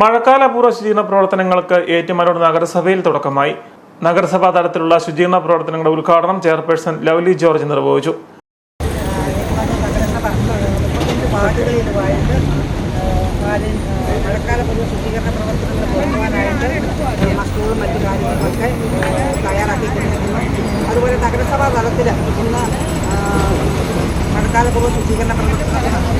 മഴക്കാലപൂർവ ശുചീകരണ പ്രവർത്തനങ്ങൾക്ക് ഏറ്റുമാനൂർ നഗരസഭയിൽ തുടക്കമായി. നഗരസഭാ തലത്തിലുള്ള ശുചീകരണ പ്രവർത്തനങ്ങളുടെ ഉദ്ഘാടനം ചെയർപേഴ്സൺ ലവ്ലി ജോർജ് നിർവഹിച്ചു. ശുചീകരണ പ്രവർത്തനങ്ങൾ അതുപോലെ നഗരസഭാ തലത്തിൽ ഇന്ന് മഴക്കാലപൂർവ ശുചീകരണ പ്രവർത്തനത്തിന്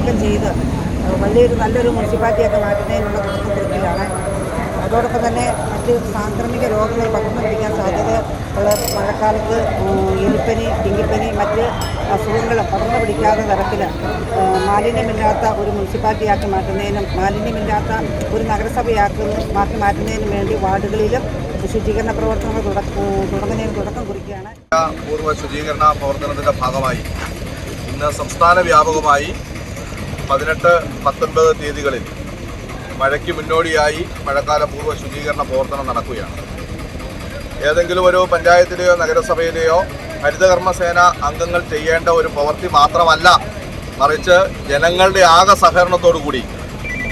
നീക്കം ചെയ്ത് വലിയൊരു നല്ലൊരു മുനിസിപ്പാലിറ്റിയൊക്കെ മാറ്റുന്നതിനുള്ള തുടക്കം കുറിക്കുകയാണ് അതോടൊപ്പം തന്നെ മറ്റ് സാംക്രമിക രോഗങ്ങൾ പകർന്നു പിടിക്കാൻ സാധ്യത ഉള്ള മഴക്കാലത്ത് എലിപ്പനി ഡെങ്കിപ്പനി മറ്റ് അസുഖങ്ങൾ പകർന്നു പിടിക്കാത്ത തരത്തിൽ മാലിന്യമില്ലാത്ത ഒരു മുനിസിപ്പാലിറ്റിയാക്കി മാറ്റുന്നതിനും മാലിന്യമില്ലാത്ത ഒരു നഗരസഭയാക്കുന്ന മാറ്റി മാറ്റുന്നതിനും വേണ്ടി വാർഡുകളിലും ശുചീകരണ പ്രവർത്തനങ്ങൾ തുടങ്ങുന്നതിന് തുടക്കം കുറിക്കുകയാണ്. പൂർവ ശുചീകരണ പ്രവർത്തനത്തിന്റെ ഭാഗമായി ഇന്ന് സംസ്ഥാന വ്യാപകമായി പതിനെട്ട് പത്തൊൻപത് തീയതികളിൽ മഴയ്ക്ക് മുന്നോടിയായി മഴക്കാല പൂർവ ശുചീകരണ പ്രവർത്തനം നടക്കുകയാണ്. ഏതെങ്കിലും ഒരു പഞ്ചായത്തിലെയോ നഗരസഭയിലെയോ ഹരിതകർമ്മസേന അംഗങ്ങൾ ചെയ്യേണ്ട ഒരു പ്രവൃത്തി മാത്രമല്ല മറിച്ച് ജനങ്ങളുടെ ആകെ സഹകരണത്തോടുകൂടി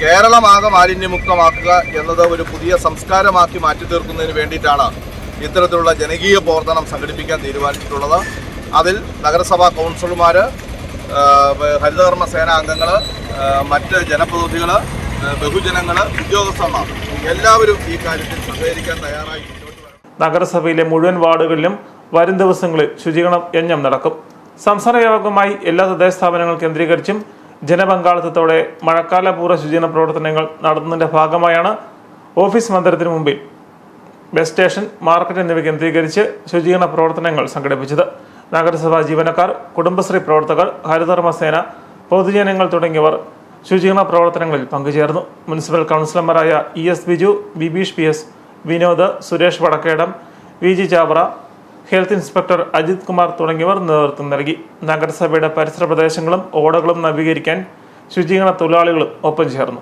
കേരളമാകെ മാലിന്യമുക്തമാക്കുക എന്നത് ഒരു പുതിയ സംസ്കാരമാക്കി മാറ്റി തീർക്കുന്നതിന് വേണ്ടിയിട്ടാണ് ഇത്തരത്തിലുള്ള ജനകീയ പ്രവർത്തനം സംഘടിപ്പിക്കാൻ തീരുമാനിച്ചിട്ടുള്ളത്. അതിൽ നഗരസഭാ കൗൺസിലർമാർ ഹരിതകർമ്മ സേന അംഗങ്ങൾ മറ്റ് ജനപ്രതിനിധികൾ ബഹുജനങ്ങൾ ഉദ്യോഗസ്ഥന്മാർ എല്ലാവരും ഈ കാര്യത്തിൽ സഹകരിക്കാൻ തയ്യാറായി നഗരസഭയിലെ മുഴുവൻ വാർഡുകളിലും വരും ദിവസങ്ങളിൽ ശുചീകരണ യജ്ഞം നടക്കും. സംസ്ഥാന വ്യാപകമായി എല്ലാ തദ്ദേശ സ്ഥാപനങ്ങൾ കേന്ദ്രീകരിച്ചും ജനപങ്കാളിത്തത്തോടെ മഴക്കാലപൂർവ ശുചീകരണ പ്രവർത്തനങ്ങൾ നടത്തുന്നതിന്റെ ഭാഗമായാണ് ഓഫീസ് മന്ദിരത്തിന് മുമ്പിൽ ബസ് സ്റ്റേഷൻ മാർക്കറ്റ് എന്നിവ കേന്ദ്രീകരിച്ച് ശുചീകരണ പ്രവർത്തനങ്ങൾ സംഘടിപ്പിച്ചത്. നഗരസഭാ ജീവനക്കാർ കുടുംബശ്രീ പ്രവർത്തകർ ഹരിതകർമ്മസേന പൊതുജനങ്ങൾ തുടങ്ങിയവർ ശുചീകരണ പ്രവർത്തനങ്ങളിൽ പങ്കുചേർന്നു. മുനിസിപ്പൽ കൗൺസിലർമാരായ E S Biju Bibeesh P S Vinod Suresh Vadakkedam V G Chavara health inspector Ajith Kumar തുടങ്ങിയവർ നേതൃത്വം നൽകി. നഗരസഭയുടെ പരിസര പ്രദേശങ്ങളും ഓടകളും നവീകരിക്കാൻ ശുചീകരണ തൊഴിലാളികളും ഒപ്പം ചേർന്നു.